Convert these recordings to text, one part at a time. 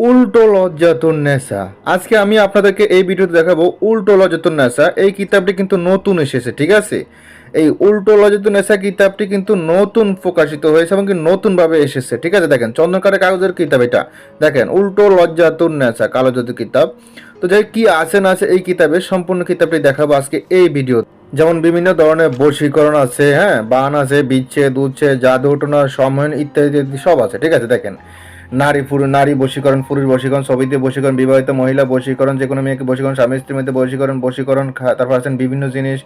উল্টো লজ্জাতুন নেশা। আজকে আমি আপনাদেরকে এই ভিডিওতে দেখাবো উল্টো লজ্জাতুন নেশা। এই কিতাবটি কিন্তু নতুন এসেছে, ঠিক আছে? এই উল্টো লজ্জাতুন নেশা কিতাবটি কিন্তু নতুন প্রকাশিত হয়েছে এবং কি নতুনভাবে এসেছে, ঠিক আছে? দেখেন চন্দনকারের কাগজের কিতাব এটা। দেখেন, উল্টো লজ্জাতুন নেশা, কালো জাদু কিতাব। তো যাই কি আছে না আছে এই কিতাবে সম্পূর্ণ কিতাবটি দেখাবো আজকে এই ভিডিও। যেমন বিভিন্ন ধরনের বশীকরণ আছে হ্যাঁ? বান আছে বিচ্ছে দুচ্ছে জাদু ঘটনা সম্মান ইত্যাদি ইত্যাদি সব আছে, ঠিক আছে? দেখেন নারী পুরুষ, নারী বশীকরণ, পুরুষ বশীকরণ ছবিতে বশীকরণ, বিবাহিত মহিলা বশীকরণ যে কোনো মেয়েকে বশীকরণ, স্বামী, স্ত্রীর মধ্যে বশীকরণ বশীকরণ তারপর আছেন বিভিন্ন জিনিস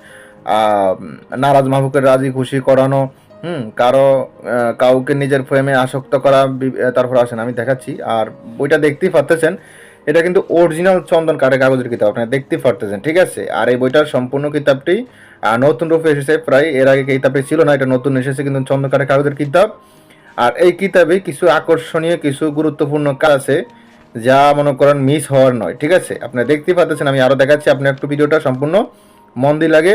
নারাজ মাহুকের রাজি খুশি করানো, হুম, কারও কাউকে নিজের ফ্রেমে আসক্ত করা তারপর আসেন, আমি দেখাচ্ছি, আর বইটা দেখতেই পারতেছেন, এটা কিন্তু অরিজিনাল চন্দন কাঠের কাগজের কিতাব, আপনারা দেখতেই পারতেছেন, ঠিক আছে? আর এই বইটার সম্পূর্ণ কিতাবটি নতুন রূপে এসেছে, প্রায় এর আগে কিতাবটি ছিল না, এটা নতুন এসেছে, কিন্তু চন্দন কাঠের কাগজের কিতাব আর এই কিতাবে কিছু আকর্ষণীয়, কিছু গুরুত্বপূর্ণ কাজ আছে যা মনে করেন মিস হওয়ার নয়, ঠিক আছে? আপনারা দেখতেই পাচ্ছেন, আমি আরও দেখাচ্ছি, আপনি একটু ভিডিওটা সম্পূর্ণ মন দিয়ে লাগে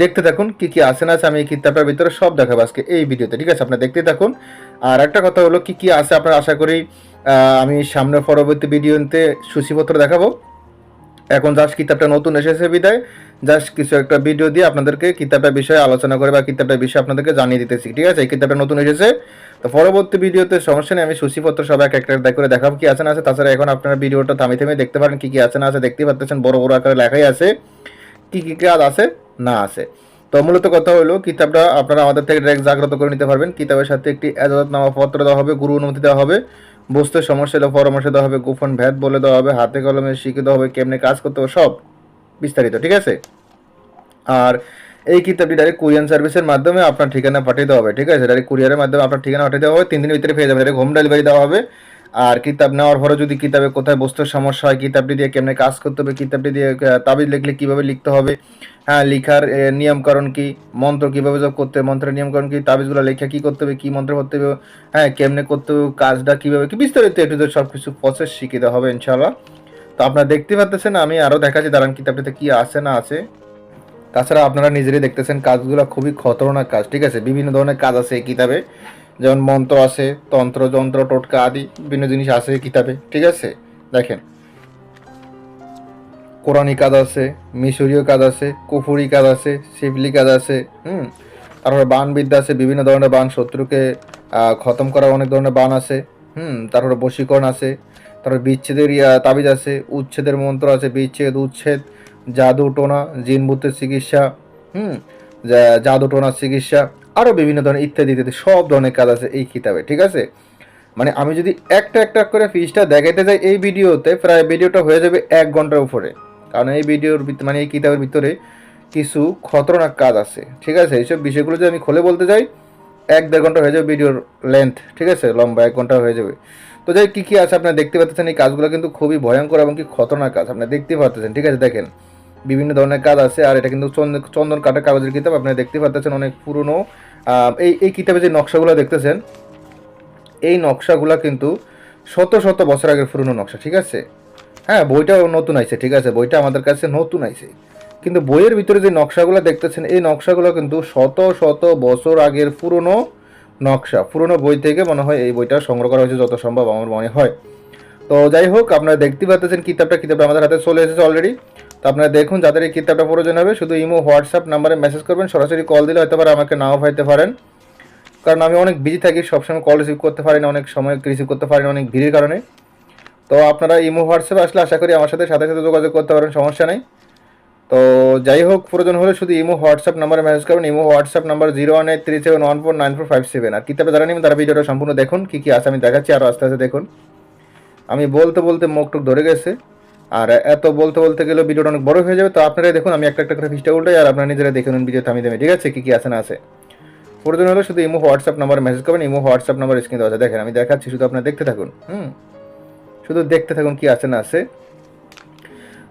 দেখতে থাকুন, কি কি আছে না আছে, আমি এই কিতাবটার ভিতরে সব দেখাবো আজকে এই ভিডিওতে, ঠিক আছে? আপনারা দেখতে থাকুন। আর একটা কথা হলো, কি কি আছে আপনারা আশা করি আমি সামনে পরবর্তী ভিডিওতে সূচিপত্র দেখাবো। এখন জাস্ট কিতাবটা নতুন এসেছে বিদায়। জাস্ট কিছু একটা ভিডিও দিয়ে আপনাদেরকে কিতাবটার বিষয়ে আলোচনা করে বা কিতাবটার বিষয়ে আপনাদেরকে জানিয়ে দিতেছি, ঠিক আছে? এই কিতাবটা নতুন এসেছে। তো পরবর্তী ভিডিওতে সমস্যা নেই, আমি সূচিপত্র সব এক একটা দেখ করে দেখাবো কি আছে না আছে। তাছাড়া এখন আপনারা ভিডিওটা থামি থেমে দেখতে পারেন কি কি আছে না আছে। দেখতেই পাচ্ছেন বড় বড় আকারে লেখাই আছে। কি কি কাজ আছে না আছে। তো মূলত কথা হলো, কিতাবটা আপনারা আমাদের থেকে ডাইরেক্ট জাগ্রত করে নিতে পারবেন। কিতাবের সাথে একটি এজাজতনামা পত্র দেওয়া হবে, গুরু অনুমতি দেওয়া হবে। বুঝতে সমস্যা হলে পরামর্শ দেওয়া হবে, গোপন ভেদ বলে দেওয়া হবে, হাতে কলমে শিখে দেওয়া হবে, কেমনে কাজ করতে হবে, সব বিস্তারিত, ঠিক আছে? আর এই কিতাবটি ডাইরেক্ট কুরিয়ান সার্ভিসের মাধ্যমে আপনার ঠিকানা পাঠিয়ে দেওয়া হবে, ঠিক আছে? ডাইরেক্ট কুরিয়ারের মাধ্যমে আপনার ঠিকানা পাঠিয়ে দেওয়া হবে, তিন দিনের ভিতরে পেয়ে যাবে ডাইরেক্ট হোম ডেলিভারি দেওয়া হবে আর কিতাব নেওয়ার পরে যদি কিতাবে কোথায় বস্তুর সমস্যা হয় কিতাবটি দিয়ে কেমনে কাজ করতে হবে কিতাবটি দিয়ে তাবিজ লিখলে কীভাবে লিখতে হবে হ্যাঁ লিখার এ, নিয়মকানুন কি মন্ত্র কীভাবে জপ করতে হবে মন্ত্রের নিয়মকানুন কি তাবিজগুলো লেখা কি করতে হবে কি মন্ত্র করতে হবে হ্যাঁ কেমনে করতে হবে কাজটা কীভাবে কি বিস্তারিত একটু সব কিছু প্রসেস দেওয়া হবে ইনশাল্লাহ তো আপনারা দেখতে পাচ্ছেন আমি আরও দেখাচ্ছি দাঁড়ান কিতাবটিতে কি আছে না আছে। তাছাড়া আপনারা নিজেরাই দেখতেছেন কাজগুলো খুবই খতরনাক কাজ ঠিক আছে? বিভিন্ন ধরনের কাজ আছে এই কিতাবে। যেমন মন্ত্র আছে, তন্ত্র, যন্ত্র, টোটকা আদি বিভিন্ন জিনিস আছে কিতাবে, ঠিক আছে? দেখেন। কোরআনী কাজ আছে, মিশরীয় কাজ আছে, কুফুরি কাজ আছে, শিবলি কাজ আছে, হুম? তারপরে বান বিদ্যা আছে, বিভিন্ন ধরনের বান, শত্রুকে খতম করার অনেক ধরনের বান আছে, হুম? তারপরে বশীকরণ আছে, তারপরে বিচ্ছেদের তাবিজ আছে, উচ্ছেদের মন্ত্র আছে, বিচ্ছেদ, উচ্ছেদ, জাদু, টোনা জিন ভূতের চিকিৎসা, হুম? জাদু, টোনার চিকিৎসা আরও বিভিন্ন ধরনের ইত্যাদি ইত্যাদি, সব ধরনের কাজ আছে এই কিতাবে, ঠিক আছে? মানে আমি যদি একটা একটা করে ফিজটা দেখাইতে যাই এই ভিডিওতে, প্রায় ভিডিওটা হয়ে যাবে এক ঘণ্টার উপরে। কারণ এই ভিডিওর মানে এই কিতাবের ভিতরে কিছু খতরনাক কাজ আছে, ঠিক আছে? এইসব বিষয়গুলো যদি আমি খুলে বলতে যাই, এক দেড় ঘণ্টা হয়ে যাবে ভিডিওর লেন্থ ঠিক আছে? লম্বা এক ঘণ্টা হয়ে যাবে। তো যাই কী কী আছে আপনারা দেখতে পাচ্ছেন, এই কাজগুলো কিন্তু খুবই ভয়ঙ্কর এবং কি খতরনাক কাজ আপনারা দেখতে পাচ্ছেন ঠিক আছে? দেখেন। বিভিন্ন ধরনের কাজ আছে, আর এটা কিন্তু চন্দন কাঠের কাগজের কিতাব, আপনারা দেখতে পাচ্ছেন অনেক পুরনো। এই এই কিতাবে যে নকশাগুলো দেখতেছেন, এই নকশাগুলো কিন্তু শত শত বছর আগের পুরনো নকশা, ঠিক আছে? হ্যাঁ বইটাও নতুন আইছে, ঠিক আছে? বইটা আমাদের কাছে নতুন আইছে। কিন্তু বইয়ের ভিতরে যে নকশাগুলো দেখতেছেন, এই নকশাগুলো কিন্তু শত শত বছর আগের পুরনো নকশা। পুরনো বই থেকে মনে হয় এই বইটা সংগ্রহ করা হয়েছে, যত সম্ভব আমার মনে হয়। তো যাই হোক, আপনারা দেখতে পাচ্ছেন কিতাবটা কিতাবটা আমাদের হাতে চলে এসেছে অলরেডি তো আপনারা দেখুন যাদের এই কিতাবটা প্রয়োজন হবে, শুধু ইমো, হোয়াটসঅ্যাপ নাম্বারে মেসেজ করবেন, সরাসরি কল দিলে হয়তো পারে আমাকে নাও পাইতে পারেন। কারণ আমি অনেক বিজি থাকি, সবসময় কল রিসিভ করতে পারি না, অনেক সময় রিসিভ করতে পারি না, অনেক ভিড়ের কারণে। তো আপনারা ইমো, হোয়াটসঅ্যাপে আসলে আশা করি আমার সাথে সাথে সাথে যোগাযোগ করতে পারেন, সমস্যা নেই। তো যাই হোক, প্রয়োজন হলে শুধু ইমো, হোয়াটসঅ্যাপ নাম্বারে মেসেজ করবেন, Imo, WhatsApp number zero one eight three seven one four nine four five seven আর কিতাবে যারা নেবেন, তারা ভিডিওটা সম্পূর্ণ দেখুন, কী কী আছে আমি দেখাচ্ছি আরও আস্তে আস্তে দেখুন। আমি বলতে বলতে মুখ টুক ধরে গেছে। আর এত বলতে বলতে গেলে ভিডিওটা অনেক বড় হয়ে যাবে, তো আপনারাই দেখুন, আমি একটা একটা করে ফিসটা উল্টাই, আর আপনারা নিজেরা দেখে নিন ভিডিও থামিয়ে দেবে। ঠিক আছে, কী কী আছে না আছে। প্রয়োজন হলে শুধু ইমো, হোয়াটসঅ্যাপ নাম্বারে মেসেজ করবেন, ইমো, হোয়াটসঅ্যাপ নাম্বার স্ক্রিন দেওয়া আছে। দেখেন, আমি দেখাচ্ছি, শুধু আপনারা দেখতে থাকুন, হুম? শুধু দেখতে থাকুন কি আছে না আছে।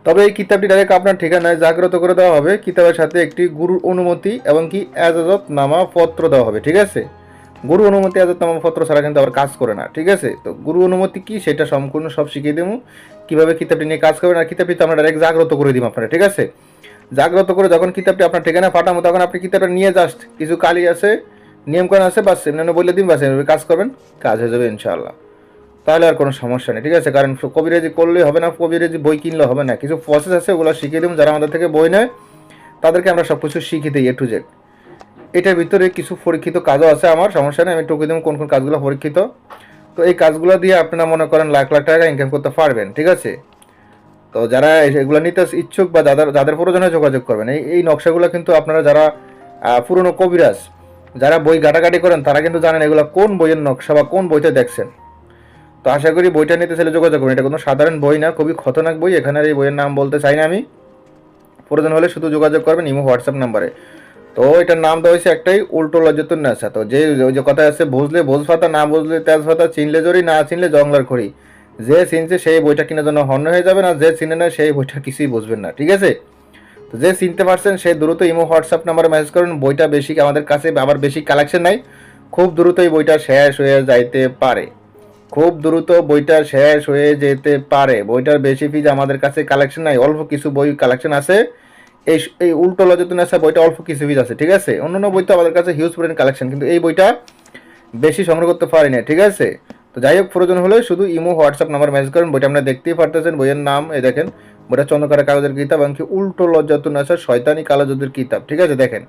তবে এই কিতাবটি ডাইরেক্ট আপনার ঠিকানায় জাগ্রত করে দেওয়া হবে। কিতাবের সাথে একটি গুরুর অনুমতি এবং কি এজাজত নামা পত্র দেওয়া হবে, ঠিক আছে? গুরু অনুমতি এজাজত নামা পত্র ছাড়া কিন্তু আবার কাজ করে না, ঠিক আছে? তো গুরু অনুমতি কি? সেটা সম্পূর্ণ সব শিখিয়ে দেবো কীভাবে কিতাবটি নিয়ে কাজ করবেন? আর কিতাবটি তো আমরা ডাইরেক্ট জাগ্রত করে দিব আপনারা, ঠিক আছে? জাগ্রত করে যখন কিতাবটি আপনার ঠিকানা পাঠাবো তখন আপনি কিতাবটা নিয়ে জাস্ট কিছু কালি আছে, নিয়মকানুন আছে, বাস এমনি বলে দিন, বাস এভাবে কাজ করবেন, কাজ হয়ে যাবে ইনশাআল্লাহ। তাহলে আর কোনো সমস্যা নেই, ঠিক আছে? কারণ কবিরাজি করলেই হবে না, কবিরাজি বই কিনলে হবে না। কিছু প্রসেস আছে, ওগুলো শিখিয়ে দেবো যারা আমাদের থেকে বই নেয়, তাদেরকে আমরা সব কিছু শিখিয়ে দিই এ টু জেড এটার ভিতরে কিছু পরীক্ষিত কাজও আছে আমার, সমস্যা নেই, আমি টুকে দেবো কোন কোন কাজগুলো পরীক্ষিত। তো এই কাজগুলো দিয়ে আপনারা মনে করেন লাখ লাখ টাকা ইনকাম করতে পারবেন, ঠিক আছে? তো যারা এগুলো নিতে ইচ্ছুক বা যাদের যাদের প্রয়োজনে যোগাযোগ করবেন, এই এই নকশাগুলো কিন্তু আপনারা যারা পুরনো কবিরাজ, যারা বই ঘাটাঘাটি করেন, তারা কিন্তু জানেন এগুলো কোন বইয়ের নকশা বা কোন বইতে দেখছেন। তো আশা করি বইটা নিতে চাইলে যোগাযোগ করুন, এটা কোনো সাধারণ বই না, খুবই খতরনাক বই, এখানে এই বইয়ের নাম বলতে চাই না আমি। প্রয়োজন হলে শুধু যোগাযোগ করবেন, ইমো, হোয়াটসঅ্যাপ নাম্বারে। তো এটার নাম দেওয়া হয়েছে একটাই উল্টো লজ্জতুন নেশা। তো যে ওই যে কথা আছে বুঝলে ভোজ ফাতা না বুঝলে তেজ ফাতা চিনলে জড়ি না চিনলে জংলার খড়ি। যে চিনছে সেই বইটা কেনার জন্য হন্য হয়ে যাবে না, যে চিনে না সেই বইটা কিছুই বুঝবেন না, ঠিক আছে? তো যে চিনতে পারছেন সেই দ্রুত ইমো, হোয়াটসঅ্যাপ নাম্বারে মেসেজ করুন, বইটা বেশি আমাদের কাছে আবার বেশি কালেকশন নাই। খুব দ্রুত এই বইটা শেষ হয়ে যাইতে পারে। খুব দ্রুত বইটা শেষ হয়ে যেতে পারে। বইটার বেশি ফিজ আমাদের কাছে কালেকশন নাই, অল্প কিছু বই কালেকশন আছে। এই এই উল্টো লজতুন আসা বইটা অল্প কিছু ফিজ আছে, ঠিক আছে? অন্যান্য বই তো আমাদের কাছে হিউজ পরিমাণ কালেকশন কিন্তু এই বইটা বেশি সংগ্রহ করতে পারি না ঠিক আছে? তো যাই হোক, প্রয়োজন হলে শুধু ইমো, হোয়াটসঅ্যাপ নাম্বার মেসেজ করেন, বইটা আপনারা দেখতেই পারতেছেন, বইয়ের নাম, এই দেখেন, বইটা চন্দ্রকারা কাগজের কিতাব, এমনকি উল্টো লজ্জাতুন আসা শয়তানি কালাজুদের কিতাব, ঠিক আছে? দেখেন।